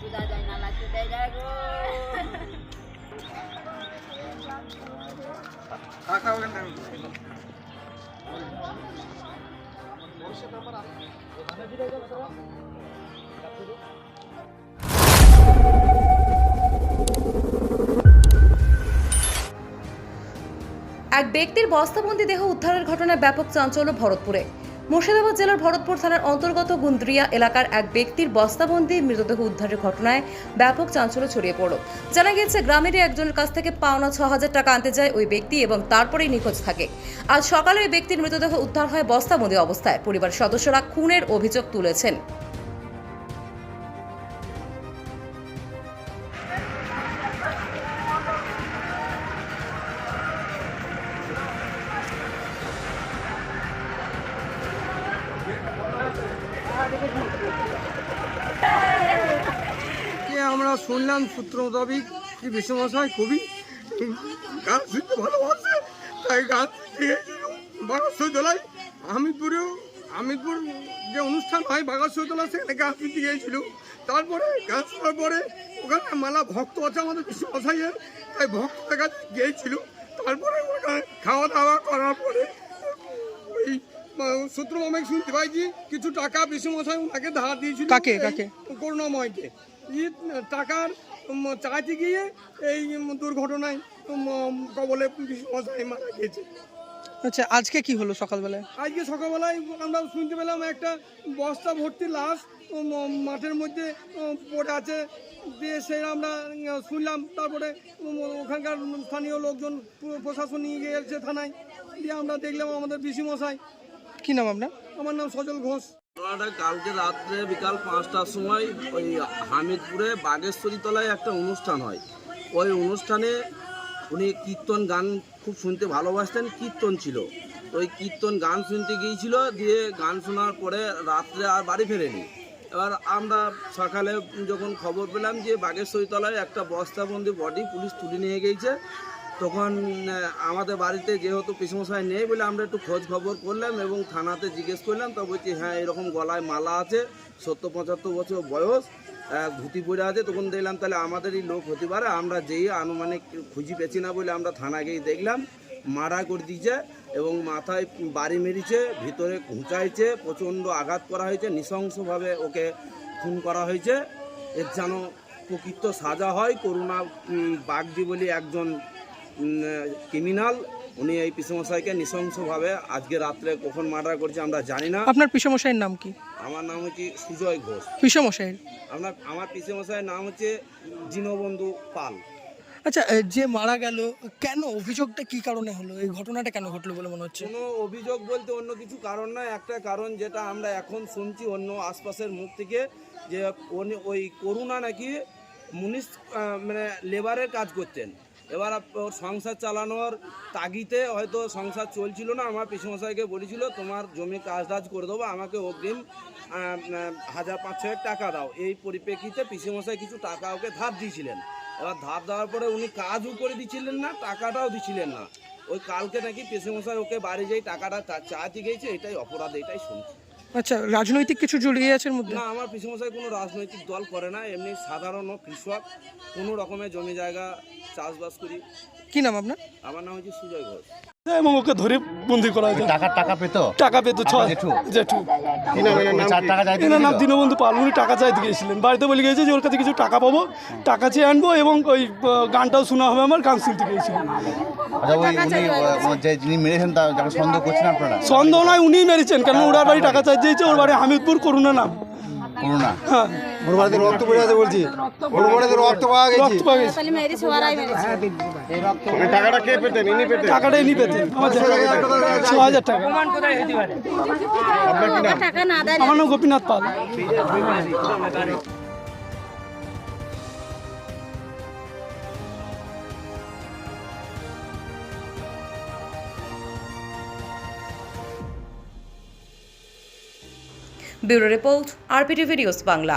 বোঝা যায় না লাগতে এক ব্যক্তির বস্তাবন্দি দেহ উদ্ধারের ঘটনায় ব্যাপক চাঞ্চল্য ভরতপুরে। মুর্শিদাবাদ জেলার ভরতপুর থানার অন্তর্গত গুন্দ্রিয়া এলাকার এক ব্যক্তির বস্তাবন্দি মৃতদেহ উদ্ধারের ঘটনায় ব্যাপক চাঞ্চল্য ছড়িয়ে পড়ল। জানা গিয়েছে, গ্রামেরই একজনের কাছ থেকে পাওনা ছ হাজার টাকা আনতে যায় ওই ব্যক্তি এবং তারপরেই নিখোঁজ থাকে। আজ সকালে ওই ব্যক্তির মৃতদেহ উদ্ধার হয় বস্তাবন্দি অবস্থায়। পরিবার সদস্যরা খুনের অভিযোগ তুলেছেন। যে আমরা শুনলাম সূত্র মোতাবিক যে বিশ্বমশাই কবি? গান শুনতে ভালোবাসে, তাই গান শিখিয়েছিল বাগাসতলায় আমিরপুরেও, আমিরপুর যে অনুষ্ঠান হয় বাগাসতলা সেখানে গান শিখতে গিয়েছিল। তারপরে গান শোনার পরে ওখানে মালা ভক্ত আছে আমাদের বিশ্বমশাইয়ের, তাই ভক্তদের কাছে গিয়েছিল। তারপরে ওখানে খাওয়া দাওয়া করার পরে সূত্র মামিক শুনতে পাইছি কিছু টাকা বিশ্বমশাই ওনাকে ধার দিয়েছিল কাকে, এই কাকে? করুণাময়কে। ই টাকার চাইতে গিয়ে এই দুর্ঘটনায় কবলে বিশ্বমশাই মারা গেছে আচ্ছা আজকে কি হলো সকালবেলায়? আজকে সকালবেলায় আমরা শুনতে পেলাম একটা বস্তা ভর্তি লাশ মাঠের মধ্যে পড়ে আছে। দিয়ে সে আমরা শুনলাম তারপরে ওখানকার স্থানীয় লোকজন পুরো প্রশাসন নিয়ে গিয়েছে থানায়। দিয়ে আমরা দেখলাম আমাদের মশাই কি নাম আপনার? আমার নাম সজল ঘোষ। ঘটনাটা কালকে রাত্রে বিকাল পাঁচটার সময় ওই হামিদপুরে বাগেশ্বরী তলায় একটা অনুষ্ঠান হয়। ওই অনুষ্ঠানে উনি কীর্তন গান খুব শুনতে ভালোবাসতেন কীর্তন ছিল। তো ওই কীর্তন গান শুনতে গিয়েছিল দিয়ে গান শোনার পরে রাত্রে আর বাড়ি ফেরেনি। এবার আমরা সকালে যখন খবর পেলাম যে বাগেশ্বরী তলায় একটা বস্তাবন্দি বডি পুলিশ তুলে নিয়ে গিয়েছে তখন আমাদের বাড়িতে যেহেতু পিসমশাই নেই বলে আমরা একটু খোঁজ খবর করলাম এবং থানাতে জিজ্ঞেস করলাম তা বলছি হ্যাঁ এরকম গলায় মালা আছে, সত্তর পঁচাত্তর বছর বয়স ধুতি পরে আছে। তখন দেখলাম, তাহলে আমাদেরই লোক হতে পারে, আমরা যেই আনুমানিক খুঁজি পেছি না বলে আমরা থানা গিয়ে দেখলাম, মারা করে দিয়েছে এবং মাথায় বাড়ি মেরেছে, ভিতরে ঘুঁচাইছে, প্রচণ্ড আঘাত করা হয়েছে, নৃশংসভাবে ওকে খুন করা হয়েছে। এর যেন প্রকৃত সাজা হয়, করুণা বাগদি বলে একজন ক্রিমিনাল উনি এই পিসমশাইকে নৃশংসভাবে আজকে রাত্রে কখন মার্ডার করছে আমরা জানি না। আপনার পিসমশাইয়ের নাম কি? আমার নাম হচ্ছে সুজয় ঘোষ। পিসমশাইয়ের? আপনার আমার পিসমশাইয়ের নাম হচ্ছে দীনবন্ধু পাল। আচ্ছা যে মারা গেল কেন? অভিযোগটা কি কারণে হলো? এই ঘটনাটা কেন ঘটলো বলে মনে হচ্ছে? কোনো অভিযোগ বলতে অন্য কিছু কারণ নয় একটা কারণ যেটা আমরা এখন শুনছি অন্য আশপাশের মুখ থেকে যে উনি ওই করুণা নাকি মুনিশ মানে লেবারের কাজ করতেন। এবার ওর সংসার চালানোর তাগিতে হয়তো সংসার চলছিল না আমার পিসিমশাইকে বলেছিল তোমার জমি কাজ টাজ করে দেবো আমাকে অগ্রিম হাজার পাঁচ ছয়েক টাকা দাও। এই পরিপ্রেক্ষিতে পিসিমশাই কিছু টাকা ওকে ধার দিয়েছিলেন। এবার ধার দেওয়ার পরে উনি কাজও করে দিচ্ছিলেন না টাকাটাও দিচ্ছিলেন না। ওই কালকে নাকি পিসমশাই ওকে বাড়ি যেই টাকাটা চা- চাইতে গেছে এটাই অপরাধ এটাই শুনছি। আচ্ছা রাজনৈতিক কিছু জড়িয়ে আছে মধ্যে? না আমার পিসমশাই কোনো রাজনৈতিক দল করে না এমনি সাধারণ কৃষক কোনো রকমের জমি জায়গা চাষবাস করি। কি নাম আপনার? আমার নাম হচ্ছে সুজয় ঘোষ। এবং ওকে ধরে বন্দি করা হয়েছে। টাকার টাকা পেতো? টাকা পেতো ছ জেঠু? জেঠু। উনি টাকা চাইতে এনার নাম দীনবন্ধু পাল উনি টাকা চাইতে গিয়েছিলেন। বাড়িতে বলে গিয়েছে যে ওর কাছে কিছু টাকা পাবো টাকা চেয়ে আনব এবং ওই গানটাও শোনা হবে আমার গান শুনতে গিয়েছিলেন আচ্ছা সন্দেহ নয় উনিই মেরেছেন কেন ওনার বাড়ি টাকা চাইতে দিয়েছে ওর বাড়ি হামিদপুর করুণা নাম। করুণা? হ্যাঁ। ওর বাড়িতে রক্ত পড়ে আছে বলছি। রক্ত পাওয়া রক্ত পাওয়া গেছে। তাহলে মেরেছে ওরাই মেরেছে টাকাটা কে পেতেন? ইনি পেতেন? টাকাটা এনে পেতেন। আমার ছ হাজার টাকা। টাকা না দেয় আমার নাম Gopinath Pal. Bureau report RPT videos Bangla.